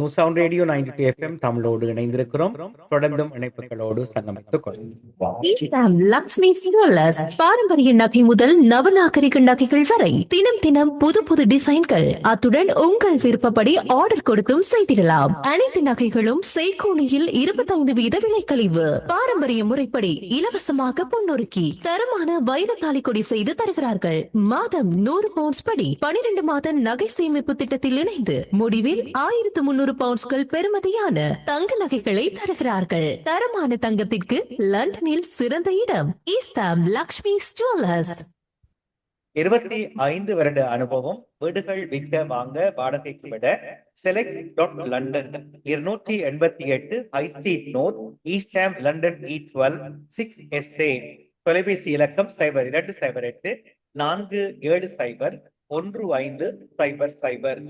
New sound radio ninety two FM தமிழோடு இணைந்திருக்கிறோம். தொடர்ந்தும் இணைப்புகளோடு சங்கமித்துக் கொள்ளும் லக்ஷ்மி ஜுவல்லர்ஸ் பாரம்பரிய நகை முதல் நவநாகரிக நகைகள் வரை தினம் தினம் புது புது டிசைன்கள். அத்துடன் உங்கள் விருப்பப்படி ஆர்டர் கொடுத்தும் செய்திடலாம். அனைத்து நகைகளும் செய்கோணியில் இருபத்தைந்து வீத விலை கழிவு. பாரம்பரிய முறைப்படி இலவசமாக பொன்னொருக்கி தரமான வைர தாலிக்கொடி செய்து தருகிறார்கள். மாதம் நூறு பவுண்ட்ஸ் படி பனிரெண்டு மாத நகை சேமிப்பு திட்டத்தில் இணைந்து முடிவில் ஆயிரத்து முன்னூறு பவுண்ட்ஸ்கள் பெறுமதியான தங்க நகைகளை தருகிறார்கள். தரமான தங்கத்திற்கு லண்டனில் சிறந்த இடம் ஈஸ்டாம் லக்ஷ்மி ஜுவல்லர்ஸ் இருபத்தி ஐந்து வருட அனுபவம் வீடுகள் விற்க வாங்க வாடகைக்கு விட செலக்ட் டாட் லண்டன் இருநூற்றி எண்பத்தி எட்டு High Street North East Ham London E twelve six S தொலைபேசி இலக்கம் சைபர் இரண்டு சைபர் எட்டு நான்கு ஏழு சைபர் ஒன்று ஐந்து சைபர் சைபர்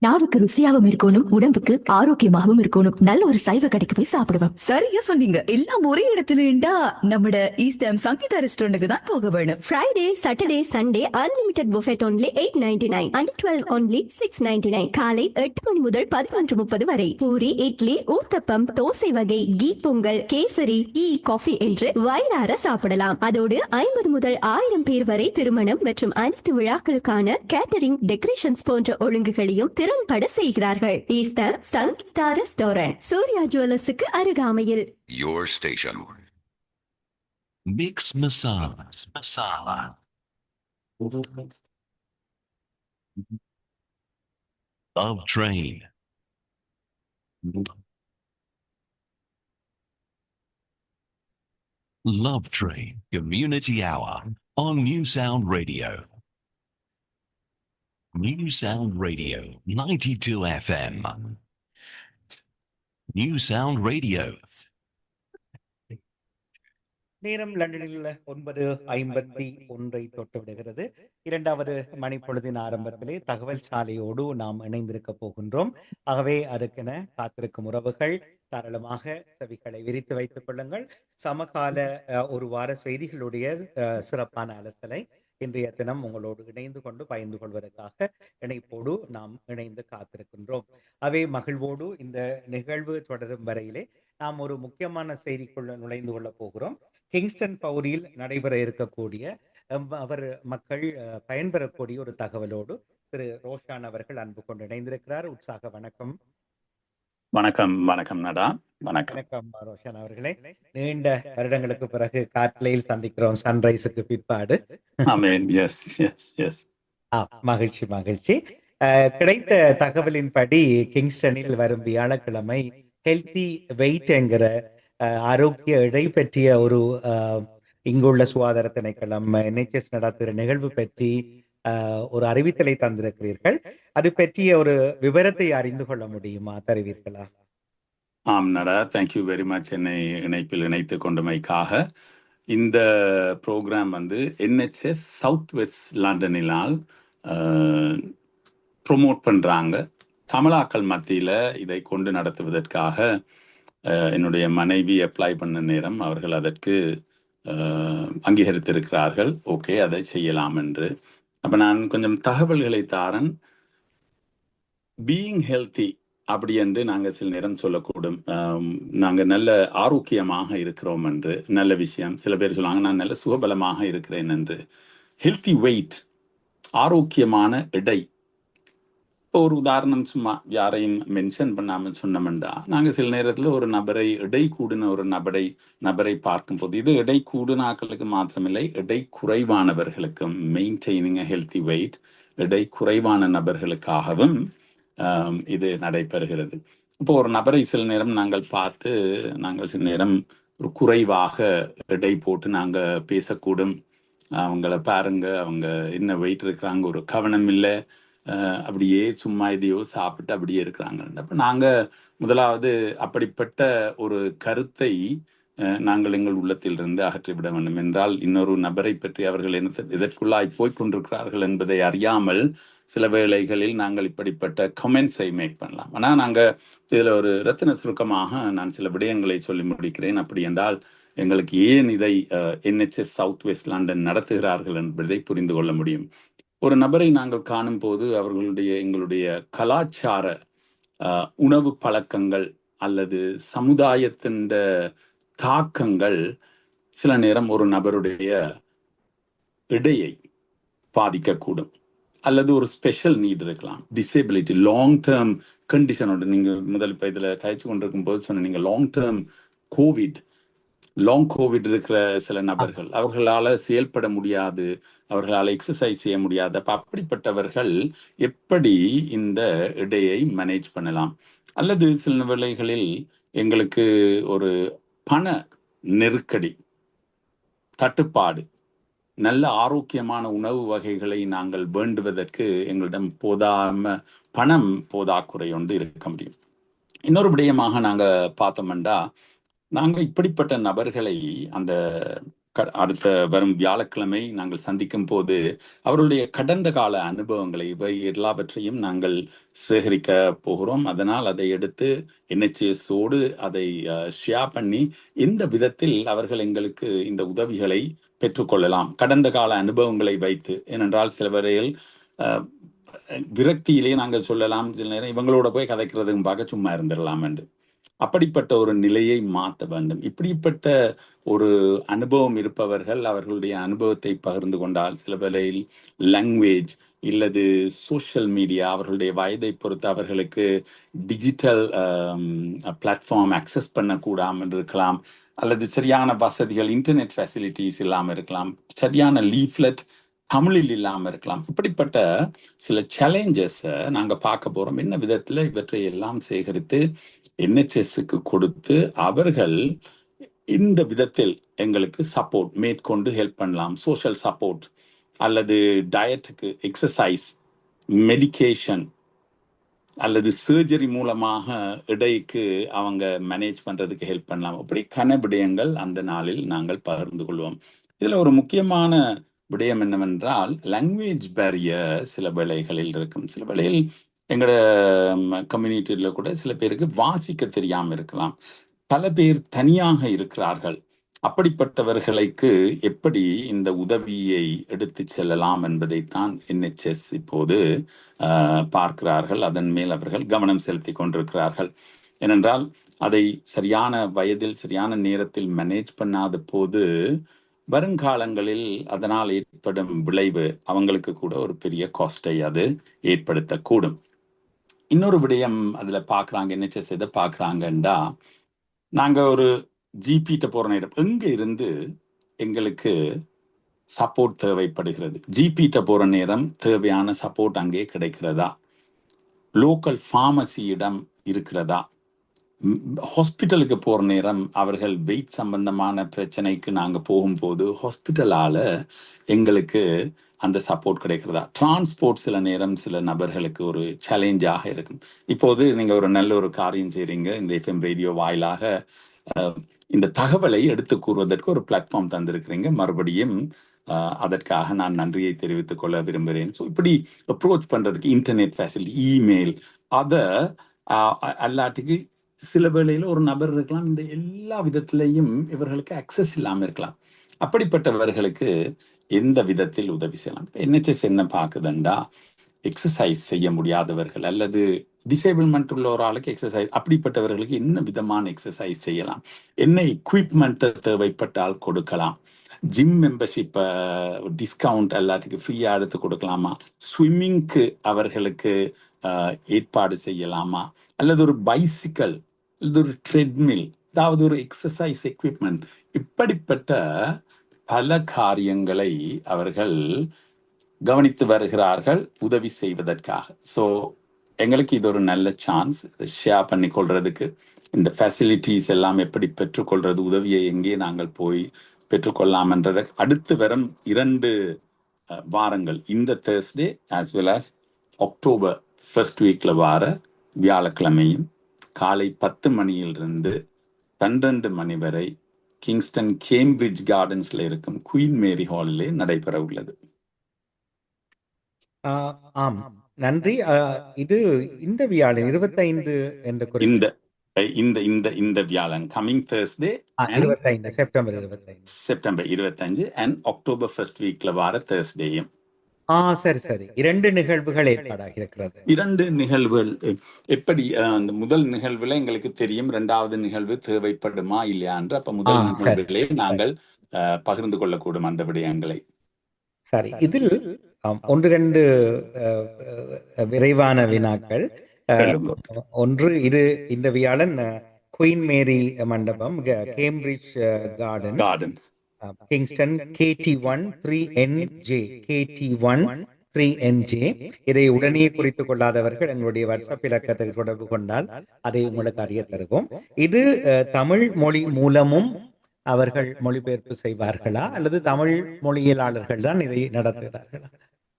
நாவுக்கு ருசியாவும் இருக்கணும் உடம்புக்கு ஆரோக்கியமாகவும் இருக்கணும். நல்ல ஒரு சைவ கடைக்கு போய் சாப்பிடுவோம். சரியா சொன்னீங்க. எல்லாம் ஒரே இடத்துல இருந்தா நம்மட ஈஸ்டம் சங்கீதா ரெஸ்டாரண்ட்டுக்கு தான் போக வேணும். Friday, Saturday, Sunday, unlimited buffet only 8.99 and 12 only 6.99. காலை எட்டு மணி முதல் பதினொன்று முப்பது வரை. பூரி இட்லி ஊத்தப்பம் தோசை வகை key Pongal kesari tea coffee என்று வயிறார சாப்பிடலாம். அதோடு ஐம்பது முதல் ஆயிரம் பேர் வரை திருமணம் மற்றும் அனைத்து விழாக்களுக்கான கேட்டரிங் டெக்கரேஷன்ஸ் போன்ற ஒழுங்குகளையும் திறம்பட செய்கிறார்கள் ஈஸ்டர் சங்கீதா ரெஸ்டாரண்ட் சூர்யா ஜுவல்லர்ஸுக்கு அருகாமையில் Your station. Mix Masalas. Masala. Love Train. Love Train Community Hour on New Sound Radio. New Sound Radio 92 FM. New Sound Radio. நேரம் லண்டனில் ஒன்பது ஐம்பத்தி ஒன்றை தொட்டு விடுகிறது இரண்டாவது மணிப்பொழுதின் ஆரம்பத்திலே தகவல் சாலையோடு நாம் இணைந்திருக்க போகின்றோம் ஆகவே அதுக்கென காத்திருக்கும் உறவுகள் தாராளமாக செவிகளை விரித்து வைத்துக் கொள்ளுங்கள் சமகால ஒரு வார செய்திகளுடைய அஹ், சிறப்பான அலசலை இன்றைய தினம் உங்களோடு இணைந்து கொண்டு பயந்து கொள்வதற்காக இணைப்போடு நாம் இணைந்து காத்திருக்கின்றோம். அவை மகிழ்வோடு இந்த நிகழ்வு தொடரும் வரையிலே நாம் ஒரு முக்கியமான செய்திக்குள் நுழைந்து கொள்ள போகிறோம். கிங்ஸ்டன் பகுதியில் நடைபெற இருக்கக்கூடிய அவர் மக்கள் அஹ், பயன்பெறக்கூடிய ஒரு தகவலோடு திரு ரோஷான் அவர்கள் அன்பு கொண்டு இணைந்திருக்கிறார். உற்சாக வணக்கம். வணக்கம் வணக்கம் நடா வணக்கம். வணக்கம் ரோஷன் அவர்களே. நீண்ட வருடங்களுக்கு பிறகு காட்லையில் சந்திக்கிறோம் சன்ரைஸுக்கு பிற்பாடு. மகிழ்ச்சி மகிழ்ச்சி. கிடைத்த தகவலின்படி கிங்ஸ்டனில் வரும் வியாழக்கிழமை ஹெல்தி வெயிட் என்கிற ஆரோக்கிய இடை பற்றிய ஒரு இங்குள்ள சுகாதார திணைக்களம் என்ஹெச்எஸ் நடத்துகிற நிகழ்வு பற்றி ஒரு அறிவித்தலை தந்திருக்கிறீர்கள். அது பற்றிய ஒரு விவரத்தை அறிந்து கொள்ள முடியுமா? தருவீர்களா? ஆம் நடா. தேங்க்யூ வெரி மச் என்னை இணைப்பில் இணைத்து கொண்டமைக்காக. இந்த ப்ரோக்ராம் வந்து என்ஹெச்எஸ் சவுத் வெஸ்ட் லண்டனினால் ப்ரொமோட் பண்ணுறாங்க தமிழாக்கள் மத்தியில் இதை கொண்டு நடத்துவதற்காக என்னுடைய மனைவி அப்ளை பண்ண நேரம் அவர்கள் அதற்கு அங்கீகரித்திருக்கிறார்கள். ஓகே அதை செய்யலாம் என்று. அப்போ நான் கொஞ்சம் தகவல்களை தாரன். பீயிங் ஹெல்த்தி அப்படி என்று நாங்கள் சில நேரம் சொல்லக்கூடும். நாங்கள் நல்ல ஆரோக்கியமாக இருக்கிறோம் என்று நல்ல விஷயம். சில பேர் சொல்லுவாங்க நான் நல்ல சுகபலமாக இருக்கிறேன் என்று. ஹெல்த்தி வெயிட் ஆரோக்கியமான எடை இப்போ ஒரு உதாரணம் சும்மா யாரையும் மென்ஷன் பண்ணாமல் சொன்னோம்டா. நாங்கள் சில நேரத்தில் ஒரு நபரை இடை கூடின ஒரு நபரை நபரை பார்க்கும்போது இது இடை கூடுனாக்களுக்கு மாத்திரமில்லை எடை குறைவானவர்களுக்கும் மெயின்டைனிங் ஹெல்த்தி வெயிட் இடை குறைவான நபர்களுக்காகவும் இது நடைபெறுகிறது. இப்போ ஒரு நபரை சில நேரம் நாங்கள் பார்த்து நாங்கள் சில நேரம் ஒரு குறைவாக எடை போட்டு நாங்கள் பேசக்கூடும். அவங்கள பாருங்க அவங்க என்ன வெயிட் இருக்கிறாங்க ஒரு கவனம் இல்லை அப்படியே சும்மா இதையோ சாப்பிட்டு அப்படியே இருக்கிறாங்க அப்போ நாங்கள் முதலாவது அப்படிப்பட்ட ஒரு கருத்தை அஹ், நாங்கள் எங்கள் உள்ளத்திலிருந்து அகற்றிவிட வேண்டும். என்றால் இன்னொரு நபரை பற்றி அவர்கள் என்ன எதற்குள்ளாய் போய்க் கொண்டிருக்கிறார்கள் என்பதை அறியாமல் சில வேளைகளில் நாங்கள் இப்படிப்பட்ட கமெண்ட்ஸை மேக் பண்ணலாம். ஆனால் நாங்கள் இதில் ஒரு ரத்தின சுருக்கமாக நான் சில விடயங்களை சொல்லி முடிக்கிறேன். அப்படி என்றால் எங்களுக்கு ஏன் இதை என்ஹெச்எஸ் சவுத் வெஸ்ட் லண்டன் நடத்துகிறார்கள் என்பதை புரிந்து கொள்ள முடியும். ஒரு நபரை நாங்கள் காணும்போது அவர்களுடைய எங்களுடைய கலாச்சார உணவு பழக்கங்கள் அல்லது சமுதாயத்தின் தாக்கங்கள் சில நேரம் ஒரு நபருடைய இடையை பாதிக்கக்கூடும். அல்லது ஒரு ஸ்பெஷல் நீட் இருக்கலாம். டிசேபிலிட்டி லாங் டேர்ம் கண்டிஷனோட நீங்கள் முதல் இப்போ இதில் கழிச்சு கொண்டிருக்கும் போது சொன்ன நீங்கள் long term COVID long COVID இருக்கிற சில நபர்கள் அவர்களால செயல்பட முடியாது அவர்களால் எக்ஸசைஸ் செய்ய முடியாது. அப்ப அப்படிப்பட்டவர்கள் எப்படி இந்த இடையை மேனேஜ் பண்ணலாம்? அல்லது சில வேளைகளில் எங்களுக்கு ஒரு பண நெருக்கடி தட்டுப்பாடு நல்ல ஆரோக்கியமான உணவு வகைகளை நாங்கள் வேண்டுவதற்கு எங்களிடம் போதாம பணம் போதாக்குறை ஒன்று இருக்க முடியும். இன்னொரு விடயமாக நாங்க பார்த்தோம்னா நாங்கள் இப்படிப்பட்ட நபர்களை அந்த க- அடுத்த வரும் வியாழக்கிழமை நாங்கள் சந்திக்கும் போது அவர்களுடைய கடந்த கால அனுபவங்களை இவை எல்லாவற்றையும் நாங்கள் சேகரிக்க போகிறோம். அதனால் அதை எடுத்து என்ஹெச்எஸோடு அதை ஷேர் பண்ணி இந்த விதத்தில் அவர்கள் எங்களுக்கு இந்த உதவிகளை பெற்றுக்கொள்ளலாம். கடந்த கால அனுபவங்களை வைத்து. ஏனென்றால் சில வரையில் அஹ், விரக்தியிலே நாங்கள் சொல்லலாம் சில நேரம் இவங்களோட போய் கதைக்கிறதுக்கு பார்க்க சும்மா இருந்துடலாம் என்று. அப்படிப்பட்ட ஒரு நிலையை மாற்ற வேண்டும். இப்படிப்பட்ட ஒரு அனுபவம் இருப்பவர்கள் அவர்களுடைய அனுபவத்தை பகிர்ந்து கொண்டால் சில வேளையில் லாங்குவேஜ் இல்லது சோஷியல் மீடியா அவர்களுடைய வயதை பொறுத்து அவர்களுக்கு டிஜிட்டல் பிளாட்ஃபார்ம் அக்சஸ் பண்ணக்கூடாமல் இருக்கலாம். அல்லது சரியான வசதிகள் இன்டர்நெட் ஃபெசிலிட்டிஸ் இல்லாமல் இருக்கலாம். சரியான லீஃப்லெட் தமிழில் இல்லாமல் இருக்கலாம். இப்படிப்பட்ட சில சேலஞ்சஸை நாங்கள் பார்க்க போகிறோம் என்ன விதத்தில் இவற்றை எல்லாம் சேகரித்து என்ஹெச்எஸ்க்கு கொடுத்து அவர்கள் இந்த விதத்தில் எங்களுக்கு சப்போர்ட் மேற்கொண்டு ஹெல்ப் பண்ணலாம். சோஷியல் சப்போர்ட் அல்லது டயட்டுக்கு எக்ஸசைஸ் மெடிக்கேஷன் அல்லது சர்ஜரி மூலமாக இடைக்கு அவங்க மேனேஜ் பண்ணுறதுக்கு ஹெல்ப் பண்ணலாம். அப்படி கன விடயங்கள் அந்த நாளில் நாங்கள் பகிர்ந்து கொள்வோம். இதில் ஒரு முக்கியமான விடயம் என்னவென்றால் லாங்குவேஜ் பேரியர் சில வேளைகளில் இருக்கும். சில வேளையில் எங்களோட கம்யூனிட்டியில் கூட சில பேருக்கு வாசிக்க தெரியாமல் இருக்கலாம். பல பேர் தனியாக இருக்கிறார்கள். அப்படிப்பட்டவர்களுக்கு எப்படி இந்த உதவியை எடுத்து செல்லலாம் என்பதைத்தான் என்ஹெச்எஸ் இப்போது ஆஹ், பார்க்கிறார்கள். அதன் மேல் அவர்கள் கவனம் செலுத்தி கொண்டிருக்கிறார்கள். ஏனென்றால் அதை சரியான வயதில் சரியான நேரத்தில் மேனேஜ் பண்ணாத போது வருங்காலங்களில் அதனால் ஏற்படும் விளைவு அவங்களுக்கு கூட ஒரு பெரிய காஸ்டை அது ஏற்படுத்தக்கூடும். இன்னொரு விடயம் அதில் பார்க்குறாங்க என்ஹெச்எஸ் எதை பார்க்குறாங்கண்டா நாங்கள் ஒரு ஜிபிட்ட போகிற நேரம் எங்கே இருந்து எங்களுக்கு சப்போர்ட் தேவைப்படுகிறது? ஜிபிட்ட போகிற நேரம் தேவையான சப்போர்ட் அங்கே கிடைக்கிறதா? லோக்கல் ஃபார்மசியிடம் இருக்கிறதா? ஹாஸ்பிட்டலுக்கு போகிற நேரம் அவர்கள் வெயிட் சம்பந்தமான பிரச்சனைக்கு நாங்கள் போகும்போது ஹாஸ்பிட்டலால எங்களுக்கு அந்த சப்போர்ட் கிடைக்கிறதா? டிரான்ஸ்போர்ட் சில நேரம் சில நபர்களுக்கு ஒரு சேலஞ்சாக இருக்கும். இப்போது நீங்கள் ஒரு நல்ல ஒரு காரியம் செய்கிறீங்க இந்த எஃப்எம் ரேடியோ வாயிலாக இந்த தகவலை எடுத்து கூறுவதற்கு ஒரு பிளாட்ஃபார்ம் தந்திருக்கிறீங்க. மறுபடியும் அதற்காக நான் நன்றியை தெரிவித்துக் கொள்ள விரும்புகிறேன். ஸோ இப்படி அப்ரோச் பண்ணுறதுக்கு இன்டர்நெட் ஃபெசிலிட்டி இமெயில் அதை அல்லாட்டிக்கு சில வேளையில் ஒரு நபர் இருக்கலாம். இந்த எல்லா விதத்திலையும் இவர்களுக்கு அக்சஸ் இல்லாமல் இருக்கலாம். அப்படிப்பட்டவர்களுக்கு எந்த விதத்தில் உதவி செய்யலாம்? என்ஹெச்எஸ் என்ன பார்க்குதுண்டா? எக்ஸசைஸ் செய்ய முடியாதவர்கள் அல்லது டிசேபிள்மெண்ட் உள்ள ஒரு ஆளுக்கு எக்ஸசைஸ் அப்படிப்பட்டவர்களுக்கு என்ன விதமான எக்ஸசைஸ் செய்யலாம்? என்ன எக்யூப்மெண்ட் தேவைப்பட்டால் கொடுக்கலாம்? ஜிம் மெம்பர்ஷிப் டிஸ்கவுண்ட் எல்லாத்துக்கும் ஃப்ரீயா எடுத்து கொடுக்கலாமா? ஸ்விம்மிங்க்கு அவர்களுக்கு ஏற்பாடு செய்யலாமா? அல்லது ஒரு பைசிக்கல் அல்லது ஒரு ட்ரெட்மில் அதாவது ஒரு எக்ஸசைஸ் எக்யூப்மெண்ட் இப்படிப்பட்ட பல காரியங்களை அவர்கள் கவனித்து வருகிறார்கள் உதவி செய்வதற்காக. ஸோ எங்களுக்கு இது ஒரு நல்ல சான்ஸ் இதை ஷேர் பண்ணி கொள்றதுக்கு இந்த ஃபெசிலிட்டிஸ் எல்லாம் எப்படி பெற்றுக்கொள்றது உதவியை எங்கே நாங்கள் போய் பெற்றுக்கொள்ளலாம்ன்றதை அடுத்து வரும் இரண்டு வாரங்கள் இந்த Thursday as well as October first வீக்ல வார வியாழக்கிழமையும் காலை பத்து மணியிலிருந்து பன்னிரண்டு மணி வரை கிங்ஸ்டன் கேம்பிரிட்ஜ் கார்டன்ஸ்ல இருக்கும் குயின் மேரி ஹாலிலே நடைபெற உள்ளது. ஆம். நன்றி. இது இந்த வியாழன் இருபத்தைந்து என்ற குறிப்பு இந்த இந்த இந்த இந்த வியாழன் கமிங் தேர்ஸ்டே இருபத்தைந்து செப்டம்பர் இருபத்தைந்து. செப்டம்பர் இருபத்தஞ்சு அண்ட் அக்டோபர் ஃபர்ஸ்ட் வீக்ல வார தேர்ஸ்டேயும் ஆ சரி சரி. இரண்டு நிகழ்வுகள் ஏற்பாடாகி இருக்கிறது இரண்டு நிகழ்வுகள். எப்படி அந்த முதல் நிகழ்வுல எங்களுக்கு தெரியும் இரண்டாவது நிகழ்வு தேவைப்படுமா இல்லையா என்று. அப்ப முதல். நிகழ்வுகளை நாங்கள் பகிர்ந்து கொள்ளக்கூடும் அந்த விடயங்களை. சரி. இதில் ஒன்று ரெண்டு விரைவான வினாக்கள். ஒன்று இது இந்த வியாழன் குயின் மேரி மண்டபம் Cambridge Garden. Gardens. Kingston KT one three N J KT one three N J இதை உடனே குறித்துக் கொள்ளாதவர்கள் எங்களுடைய வாட்ஸ்அப் இலக்கத்தை தொடர்பு கொண்டால் அதை உங்களுக்கு அறிய தருவோம். இது அஹ், தமிழ் மொழி மூலமும் அவர்கள் மொழிபெயர்ப்பு செய்வார்களா? அல்லது தமிழ் மொழியியலாளர்கள் தான் இதை நடத்துகிறார்களா?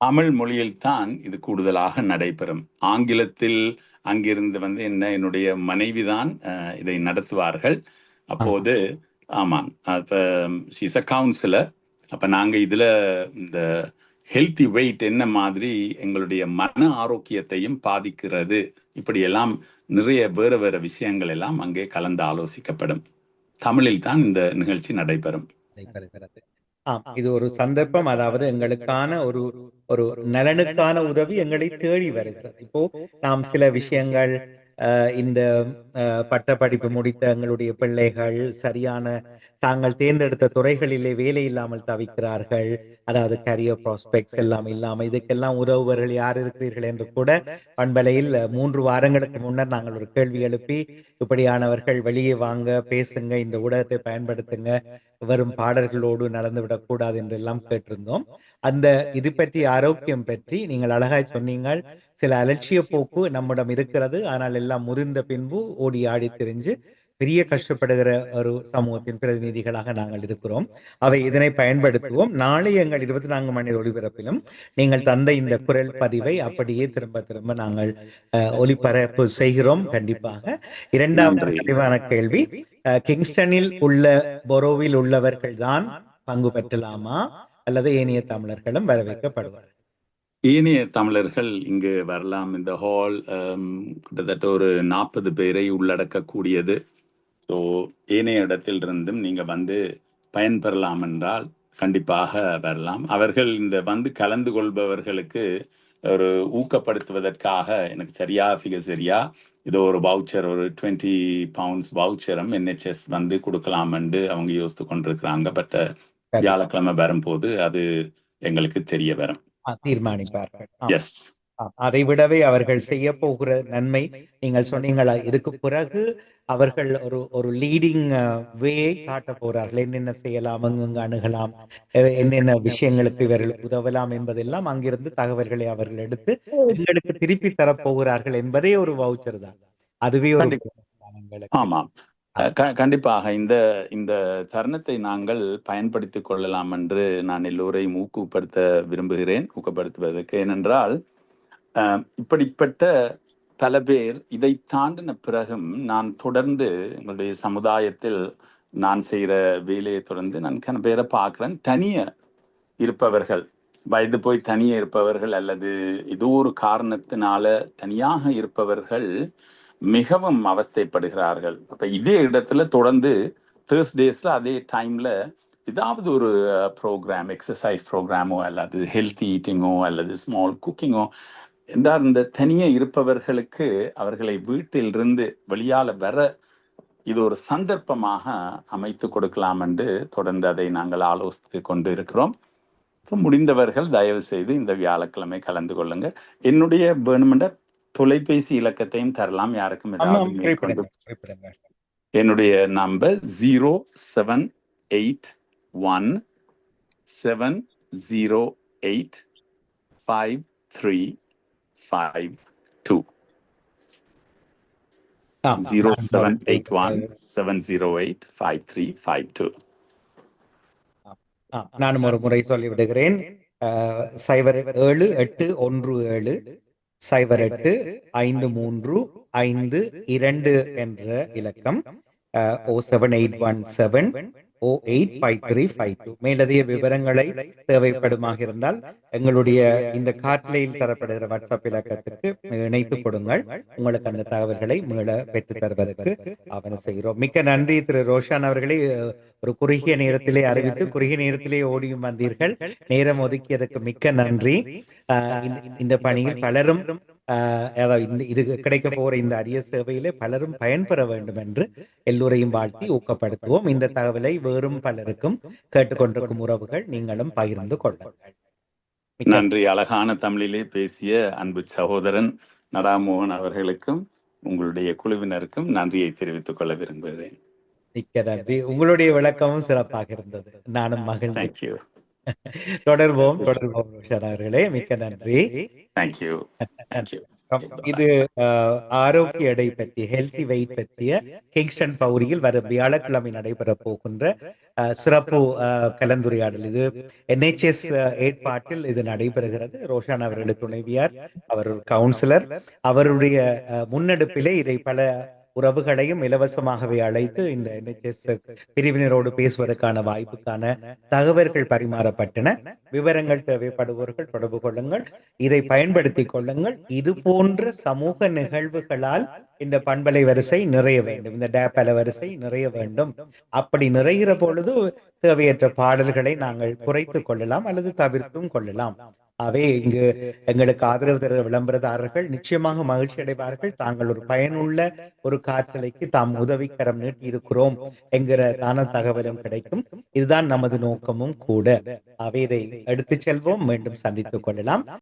தமிழ் மொழியில் தான் இது கூடுதலாக நடைபெறும். ஆங்கிலத்தில் அங்கிருந்து வந்து என்ன என்னுடைய மனைவிதான் அஹ், இதை நடத்துவார்கள். அப்போது ஆமாங்க அப்போ ஷீஸ் அ கவுன்சிலர் அப்ப நாங்க இதுல இந்த ஹெல்த்தி வெயிட் என்ன மாதிரி எங்களுடைய மன ஆரோக்கியத்தையும் பாதிக்கிறது. இப்படியெல்லாம் நிறைய வேறு வேறு விஷயங்கள் எல்லாம் அங்கே கலந்து ஆலோசிக்கப்படும். தமிழில் தான் இந்த நிகழ்ச்சி நடைபெறும். ஆம் இது ஒரு சந்தர்ப்பம். அதாவது எங்களுக்கான ஒரு ஒரு நலனுக்கான உதவி எங்களை தேடி வருகிறது. இப்போ நாம் சில விஷயங்கள் இந்த பட்டப்படிப்பு முடித்த எங்களுடைய பிள்ளைகள் சரியான தாங்கள் தேர்ந்தெடுத்த துறைகளிலே வேலை இல்லாமல் தவிக்கிறார்கள். அதாவது கரியர் ப்ராஸ்பெக்ட்ஸ் எல்லாம் இல்லாமல் இதுக்கெல்லாம் உதவுவர்கள் யார் இருக்கிறீர்கள் என்று கூட பண்பலையில் மூன்று வாரங்களுக்கு முன்னர் நாங்கள் ஒரு கேள்வி எழுப்பி இப்படியானவர்கள் வெளியே வாங்க பேசுங்க இந்த ஊடகத்தை பயன்படுத்துங்க வரும் பாடல்களோடு நடந்துவிடக் கூடாது என்றெல்லாம் கேட்டிருந்தோம். அந்த இது பற்றி ஆரோக்கியம் பற்றி நீங்கள் அழகாய் சொன்னீங்கள். சில அலட்சிய போக்கு நம்மிடம் இருக்கிறது. ஆனால் எல்லாம் முறிந்த பின்பு ஓடி ஆடி திரிஞ்சு பெரிய கஷ்டப்படுகிற ஒரு சமூகத்தின் பிரதிநிதிகளாக நாங்கள் இருக்கிறோம். அவை இதனை பயன்படுத்துவோம். நாளை எங்கள் இருபத்தி நான்கு மணி ஒளிபரப்பிலும் நீங்கள் தந்த இந்த குரல் பதிவை அப்படியே திரும்ப திரும்ப நாங்கள் அஹ், ஒளிபரப்பு செய்கிறோம். கண்டிப்பாக. இரண்டாவது. தெளிவான கேள்வி. கிங்ஸ்டனில் உள்ள பொரோவில் உள்ளவர்கள் தான் பங்கு பெற்றலாமா? அல்லது ஏனைய தமிழர்களும் வரவேற்கப்படுவார் ஏனைய தமிழர்கள் இங்கு வரலாம் இந்த ஹால் கிட்டத்தட்ட ஒரு நாற்பது பேரை உள்ளடக்கக்கூடியது. ஸோ ஏனைய இடத்திலிருந்தும் நீங்க வந்து பயன்பெறலாம் என்றால் கண்டிப்பாக வரலாம். அவர்கள் இந்த வந்து கலந்து கொள்பவர்களுக்கு ஒரு ஊக்கப்படுத்துவதற்காக எனக்கு சரியா ஃபிகர் சரியா இதோ ஒரு வவுச்சர் ஒரு டுவெண்ட்டி பவுண்ட்ஸ் வவுச்சரும் என்ஹெச்எஸ் வந்து கொடுக்கலாம் என்று அவங்க யோசித்து கொண்டிருக்கிறாங்க. பட் வியாழக்கிழமை வரும்போது அது எங்களுக்கு தெரிய வரும். தீர்மானிப்பார்கள். அதை விடவே அவர்கள் செய்ய போகிற நன்மை நீங்கள் சொன்னீங்களா இதுக்கு பிறகு அவர்கள் ஒரு ஒரு லீடிங் வேயை காட்ட போறார்கள் என்னென்ன செய்யலாம் எங்கெங்க அணுகலாம் என்னென்ன விஷயங்களுக்கு இவர்கள் உதவலாம் என்பதெல்லாம் அங்கிருந்து தகவல்களை அவர்கள் எடுத்து எங்களுக்கு திருப்பி தரப்போகிறார்கள் என்பதே ஒரு வவுச்சர் தான். அதுவே ஒரு. ஆமாம். க- கண்டிப்பாக இந்த இந்த தருணத்தை நாங்கள் பயன்படுத்திக் கொள்ளலாம் என்று நான் எல்லோரையும் ஊக்குப்படுத்த விரும்புகிறேன் ஊக்கப்படுத்துவதற்கு. ஏனென்றால் இப்படிப்பட்ட பல பேர் இதை தாண்டின பிறகும் நான் தொடர்ந்து எங்களுடைய சமுதாயத்தில் நான் செய்கிற வேலையை தொடர்ந்து நான் கன பேரை பார்க்குறேன். தனிய இருப்பவர்கள் வயது போய் தனியே இருப்பவர்கள் அல்லது ஏதோ ஒரு காரணத்தினால தனியாக இருப்பவர்கள் மிகவும் அவஸ்தைப்படுகிறார்கள். அப்போ இதே இடத்துல தொடர்ந்து தேர்ஸ்டேஸ்ல அதே டைமில் ஏதாவது ஒரு ப்ரோக்ராம் எக்ஸசைஸ் ப்ரோக்ராமோ அல்லது ஹெல்த்தி ஈட்டிங்கோ அல்லது ஸ்மால் குக்கிங்கோ என்றால் இந்த தனியே இருப்பவர்களுக்கு அவர்களை வீட்டிலிருந்து வெளியால் வர இது ஒரு சந்தர்ப்பமாக அமைத்து கொடுக்கலாம் என்று தொடர்ந்து அதை நாங்கள் ஆலோசித்து கொண்டு இருக்கிறோம் ஸோ முடிந்தவர்கள் தயவு செய்து இந்த வியாழக்கிழமை கலந்து கொள்ளுங்கள். என்னுடைய வேணுமென்ற தொலைபேசி இலக்கத்தையும் தரலாம். யாருக்கும் என்னுடைய number zero seven eight one seven zero eight five three five two zero seven eight one. Seven zero eight five three five two நானும் ஒரு முறை சொல்லிவிடுகிறேன். சைபர் ஏழு எட்டு ஒன்று ஏழு. சைபர் எட்டு ஐந்து மூன்று ஐந்து இரண்டு என்ற இலக்கம் O seven eight one seven O eight five three five two மேலதிக விவரங்களை தேவைப்படுமாக இருந்தால் எங்களுடைய இந்த கார்ட்லையில் தரப்படுகிற வாட்ஸ்அப் இலக்கத்திற்கு இணைத்து கொடுங்கள். உங்களுக்கு அந்த தகவல்களை மீள பெற்று தருவதற்கு ஆவண செய்கிறோம். மிக்க நன்றி திரு ரோஷான் அவர்களை ஒரு குறுகிய நேரத்திலே அறிவித்து குறுகிய நேரத்திலே ஓடியும் வந்தீர்கள். நேரம் ஒதுக்கியதற்கு மிக்க நன்றி. இந்த- பணியில் பலரும் அதாவது இந்த இது கிடைக்க போற இந்த அரிய சேவையிலே பலரும் பயன்பெற வேண்டும் என்று எல்லோரையும் வாழ்த்தி ஊக்கப்படுத்துவோம். இந்த தகவலை வேறும் பலருக்கும் கேட்டுக்கொண்டிருக்கும் உறவுகள் நீங்களும் பகிர்ந்து கொள்ளுங்கள். நன்றி. அழகான தமிழிலே பேசிய அன்பு சகோதரன் நடாமோகன் அவர்களுக்கும் உங்களுடைய குழுவினருக்கும் நன்றியை தெரிவித்துக் கொள்ள விரும்புகிறேன். மிக்க நன்றி. உங்களுடைய விளக்கமும் சிறப்பாக இருந்தது. நானும் தேங்க்யூ தொடர்வோம் தொடர்வோம் ரோஷன் அவர்களே. மிக்க நன்றி. தேங்க்யூ தேங்க்யூ இது ஆரோக்கிய எடை பற்றி ஹெல்தி வெயிட் பற்றிய கிங்ஸ்டன் பகுதியில் வரும் வியாழக்கிழமை நடைபெற போகின்ற சிறப்பு கலந்துரையாடல். இது என்ஹெச்எஸ் ஏற்பாட்டில் இது நடைபெறுகிறது. ரோஷான் அவர்களுடைய துணைவியார் அவர் கவுன்சிலர் அவருடைய முன்னெடுப்பிலே இதை பல உறவுகளையும் இலவசமாகவே அழைத்து இந்த என்ஹெச்எஸ் பிரிவினரோடு பேசுவதற்கான வாய்ப்புக்கான தகவல்கள் பரிமாறப்பட்டன. விவரங்கள் தேவைப்படுபவர்கள் தொடர்பு கொள்ளுங்கள். இதை பயன்படுத்திக் கொள்ளுங்கள். இது போன்ற சமூக நிகழ்வுகளால் இந்த பண்பலை வரிசை நிறைய வேண்டும். இந்த டேப்பல வரிசை நிறைய வேண்டும். அப்படி நிறைகிற பொழுது தேவையற்ற பாடல்களை நாங்கள் குறைத்துக் கொள்ளலாம் அல்லது தவிர்த்தும் கொள்ளலாம். அவை இங்கு எங்களுக்கு ஆதரவு தர விளம்பரதாரர்கள் நிச்சயமாக மகிழ்ச்சி அடைவார்கள். தாங்கள் ஒரு பயனுள்ள ஒரு காற்றலைக்கு தாம் உதவிக்கரம் நீட்டி இருக்கிறோம் என்கிற தான தகவலும் கிடைக்கும். இதுதான் நமது நோக்கமும் கூட. அவை இதை எடுத்துச் செல்வோம். மீண்டும் சந்தித்துக் கொள்ளலாம்.